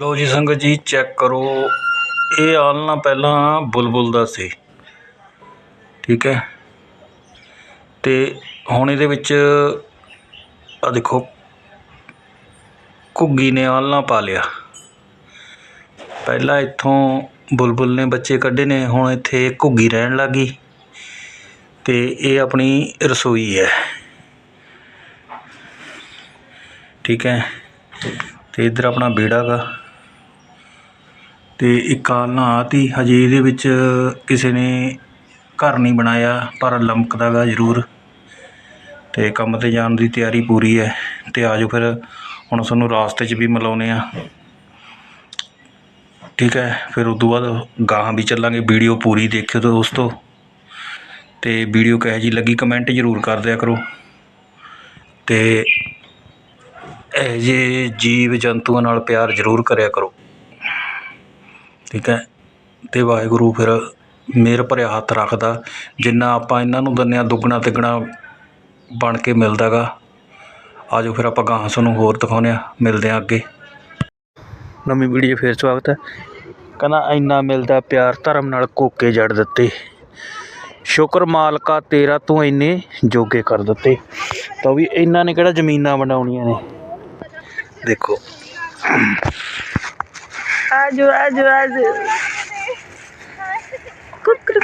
ਲਓ ਜੀ ਸੰਗਤ ਜੀ ਚੈੱਕ ਕਰੋ। ਇਹ ਆਲਣਾ ਪਹਿਲਾਂ ਬੁਲਬੁਲ ਦਾ ਸੀ। ਠੀਕ ਹੈ। ਤੇ ਹੁਣ ਇਹਦੇ ਵਿੱਚ ਆ ਦੇਖੋ, ਘੁੱਗੀ ਨੇ ਆਲਣਾ ਪਾ ਲਿਆ। ਪਹਿਲਾਂ ਇੱਥੋਂ ਬੁਲਬੁਲ ਨੇ ਬੱਚੇ ਕੱਢੇ ਨੇ, ਹੁਣ ਇੱਥੇ ਘੁੱਗੀ ਰਹਿਣ ਲੱਗੀ ਤੇ ਇਹ ਆਪਣੀ ਰਸੋਈ ਹੈ। ਠੀਕ ਹੈ। ਤੇ ਇੱਧਰ ਆਪਣਾ ਵਿਹੜਾ ਅਤੇ ਤੇ ਇੱਕ ਆਲਣਾ ਆਤੀ ਹਜੇ ਇਹਦੇ ਵਿੱਚ ਕਿਸੇ ਨੇ ਘਰ ਨਹੀਂ ਬਣਾਇਆ, ਪਰ ਲਮਕਦਾ ਗਾ ਜ਼ਰੂਰ। ਅਤੇ ਕੰਮ ਤੇ ਜਾਣ ਦੀ ਤਿਆਰੀ ਪੂਰੀ ਹੈ ਅਤੇ ਆ ਜਾਓ ਫਿਰ ਹੁਣ ਤੁਹਾਨੂੰ ਰਾਸਤੇ 'ਚ ਵੀ ਮਿਲਾਉਂਦੇ ਹਾਂ। ਠੀਕ ਹੈ, ਫਿਰ ਉਸ ਤੋਂ ਬਾਅਦ ਗਾਹਾਂ ਵੀ ਚੱਲਾਂਗੇ, ਵੀਡੀਓ ਪੂਰੀ ਦੇਖਿਓ ਦੋਸਤੋ। ਅਤੇ ਵੀਡੀਓ ਕਿਹੋ ਜਿਹੀ ਲੱਗੀ ਕਮੈਂਟ ਜ਼ਰੂਰ ਕਰ ਦਿਆ ਕਰੋ। ਅਤੇ ਇਹ ਜਿਹੇ ਜੀਵ ਜੰਤੂਆਂ ਨਾਲ ਪਿਆਰ ਜ਼ਰੂਰ ਕਰਿਆ ਕਰੋ। ਠੀਕ ਹੈ? ਅਤੇ ਵਾਹਿਗੁਰੂ ਫਿਰ ਮਿਹਰ ਭਰਿਆ ਹੱਥ ਰੱਖਦਾ। ਜਿੰਨਾ ਆਪਾਂ ਇਹਨਾਂ ਨੂੰ ਦਿੰਦੇ ਹਾਂ, ਦੁੱਗਣਾ ਤਿੱਗਣਾ ਬਣ ਕੇ ਮਿਲਦਾ ਮਿਲਦਾਗਾ। ਆਜੋ ਫਿਰ ਆਪਾਂ ਗਾਹਾਂ ਤੁਹਾਨੂੰ ਹੋਰ ਦਿਖਾਉਂਦੇ ਹਾਂ। ਮਿਲਦੇ ਹਾਂ ਅੱਗੇ। ਨਵੀਂ ਵੀਡੀਓ ਫੇਰ ਸਵਾਗਤ ਹੈ। ਕਹਿੰਦਾ, ਇੰਨਾ ਮਿਲਦਾ ਪਿਆਰ ਧਰਮ ਨਾਲ ਕੋਕੇ ਜੜ ਦਿੱਤੇ। ਸ਼ੁਕਰ ਮਾਲਕਾ ਤੇਰਾ ਤੂੰ ਇੰਨੇ ਜੋਗੇ ਕਰ ਦਿੱਤੇ। ਤਾਂ ਵੀ ਇਹਨਾਂ ਨੇ ਕਿਹੜਾ ਜ਼ਮੀਨਾਂ ਬਣਾਉਣੀਆਂ ਨੇ? ਦੇਖੋ। ਆਜੋ ਆਜੋ ਆਜੋ।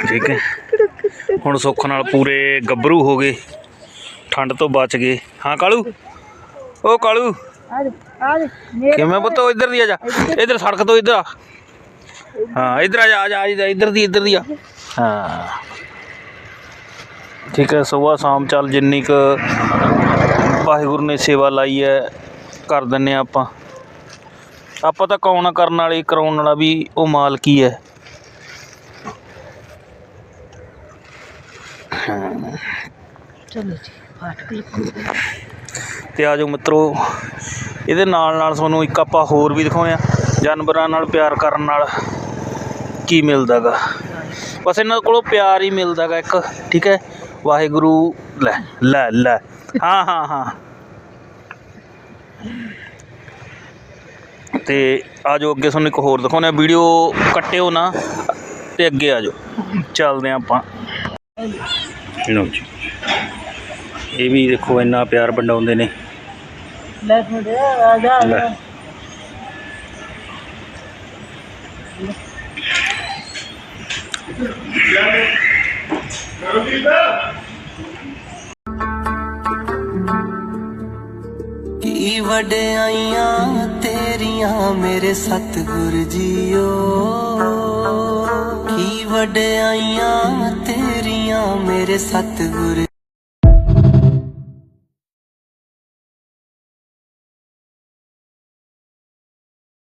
ਠੀਕ ਹੈ। ਹੁਣ ਸੁੱਖ ਨਾਲ ਪੂਰੇ ਗੱਭਰੂ ਹੋ ਗਏ। ਠੰਡ ਤੋਂ ਬਚ ਗਏ। ਹਾਂ ਕਾਲੂ? ਓ ਕਾਲੂ। ਕਿਵੇਂ ਪੁੱਤ? ਉਹ ਇੱਧਰ ਦੀ ਆ ਜਾ। ਇੱਧਰ। ਸੜਕ ਤੋਂ ਇੱਧਰ ਆ। ਹਾਂ ਇੱਧਰ ਆ ਜਾ ਆ ਜਾ ਇੱਧਰ ਦੀ ਇੱਧਰ ਦੀ ਆ। ਹਾਂ। ਠੀਕ ਹੈ ਸਵੇਰ ਸ਼ਾਮ ਚੱਲ ਜਿੰਨੀ ਕ ਵਾਹਿਗੁਰੂ ਨੇ ਸੇਵਾ ਲਾਈ ਹੈ ਕਰ ਦਿੰਨੇ ਆਪਾਂ। ਆਪਾਂ ਤਾਂ ਕੌਣ ਕਰਨ ਵਾਲੇ ਕਰਾਉਣ ਵਾਲਾ ਵੀ ਉਹ ਮਾਲਕ ਹੀ ਹੈ। ਚਲੋ ਜੀ ਫਾਟਕ ਲੱਗੂ ਤੇ ਆਜੋ ਮਿੱਤਰੋ ਇਹਦੇ ਨਾਲ ਨਾਲ ਤੁਹਾਨੂੰ ਇੱਕ ਆਪਾਂ ਹੋਰ ਵੀ ਦਿਖਾਉਂਦੇ ਆ ਜਾਨਵਰਾਂ ਨਾਲ ਪਿਆਰ ਕਰਨ ਨਾਲ ਕੀ ਮਿਲਦਾਗਾ। ਬਸ ਇਹਨਾਂ ਕੋਲੋਂ ਪਿਆਰ ਹੀ ਮਿਲਦਾਗਾ ਇੱਕ ਠੀਕ ਹੈ? ਵਾਹਿਗੁਰੂ ਲੈ ਲੈ ਲੈ। ਹਾਂ ਹਾਂ ਹਾਂ। ਤੇ ਆਜੋ ਅੱਗੇ ਤੁਹਾਨੂੰ ਇੱਕ ਹੋਰ ਦਿਖਾਉਂਦੇ ਆ ਵੀਡੀਓ ਕੱਟਿਓ ਨਾ ਤੇ ਅੱਗੇ ਆਜੋ ਚੱਲਦੇ ਆ ਆਪਾਂ। ਲਓ ਜੀ। ਇਹ ਵੀ ਦੇਖੋ ਇੰਨਾ ਪਿਆਰ ਵੰਡਾਉਂਦੇ ਨੇ। ਲੈ ਥੋੜੇ ਆ ਜਾ ਲੈ। ਕੀ ਵਡਿਆਈਆਂ ਤੇਰੀਆਂ ਮੇਰੇ ਸਤਿਗੁਰ ਜੀਓ। ਕੀ ਵਡਿਆਈਆਂ ਤੇਰੀਆਂ ਮੇਰੇ ਸਤਿਗੁਰ